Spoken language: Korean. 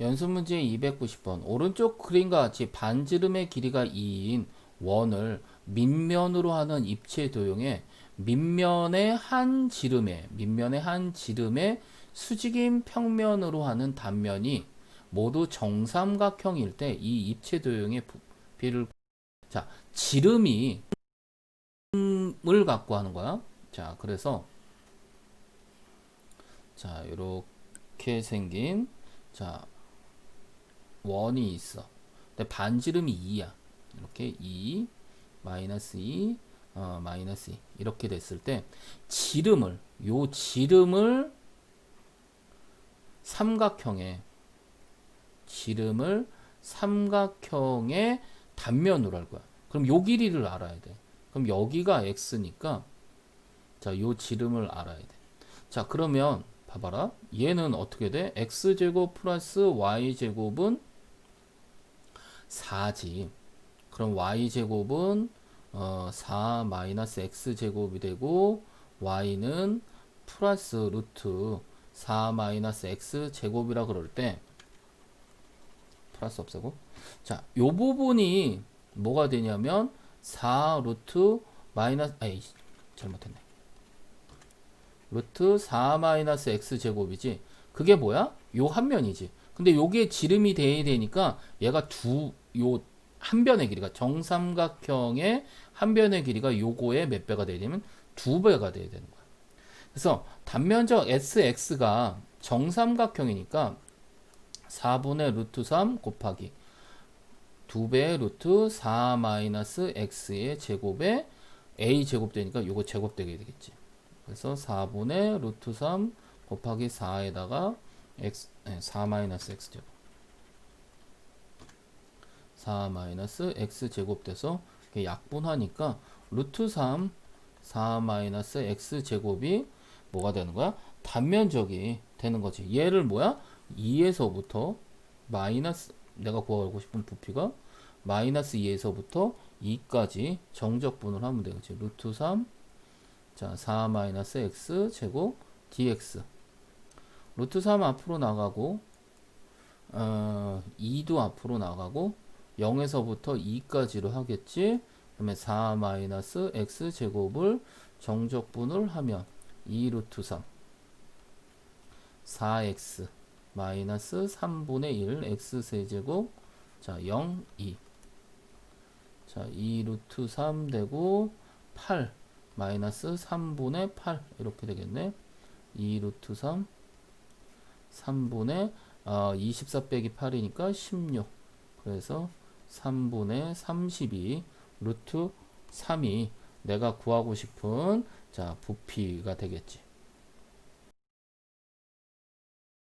연습 문제 290번. 오른쪽 그림과 같이 반지름의 길이가 2인 원을 밑면으로 하는 입체 도형에 밑면의 한 지름에 밑면의 한 지름에 수직인 평면으로 하는 단면이 모두 정삼각형일 때 이 입체 도형의 부피를 자 지름이 을 갖고 하는 거야. 자 그래서 자 이렇게 생긴 자 원이 있어. 근데 반지름이 2야. 이렇게 2 마이너스 2 어, 마이너스 2 이렇게 됐을 때 지름을 요 지름을 삼각형에 지름을 삼각형의 단면으로 할 거야. 그럼 요 길이를 알아야 돼. 그럼 여기가 x니까 자, 요 지름을 알아야 돼. 자, 그러면 봐봐라. 얘는 어떻게 돼? x제곱 플러스 y제곱은 4지. 그럼 y제곱은 어, 4 마이너스 x제곱이 되고 y는 플러스 루트 4 마이너스 x제곱이라 그럴 때 플러스 없애고 자, 요 부분이 뭐가 되냐면 4 루트 마이너스 아이 잘못했네. 루트 4 마이너스 x 제곱이지. 그게 뭐야? 요 한 면이지. 근데 요게 지름이 돼야 되니까 얘가 두 요 한 변의 길이가 정삼각형의 한 변의 길이가 요거의 몇 배가 되면 두 배가 돼야 되는 거야. 그래서 단면적 SX가 정삼각형이니까 4분의 루트 3 곱하기 2배의 루트 4 마이너스 x의 제곱에 a 제곱 되니까 요거 제곱 되게 되겠지. 그래서 4분의 루트 3 곱하기 4에다가 x 4 마이너스 x 제곱 4 마이너스 x 제곱 돼서 약분하니까 루트 3 4 마이너스 x 제곱이 뭐가 되는 거야? 단면적이 되는 거지. 얘를 뭐야? 2에서부터 마이너스 내가 구하고 싶은 부피가 마이너스 2에서부터 2까지 정적분을 하면 되겠지. 루트 3 자, 4 마이너스 x 제곱 dx 루트 3 앞으로 나가고 어, 2도 앞으로 나가고 0에서부터 2까지로 하겠지. 그다음에 4 마이너스 x 제곱을 정적분을 하면 2 루트 3 4x 마이너스 3분의 1 x 세제곱. 자 0, 2 자, 2 루트 3 되고 8 마이너스 3분의 8 이렇게 되겠네. 2 루트 3 3분의 어, 24 빼기 8이니까 16 그래서 3분의 32 루트 3이 내가 구하고 싶은 자 부피가 되겠지.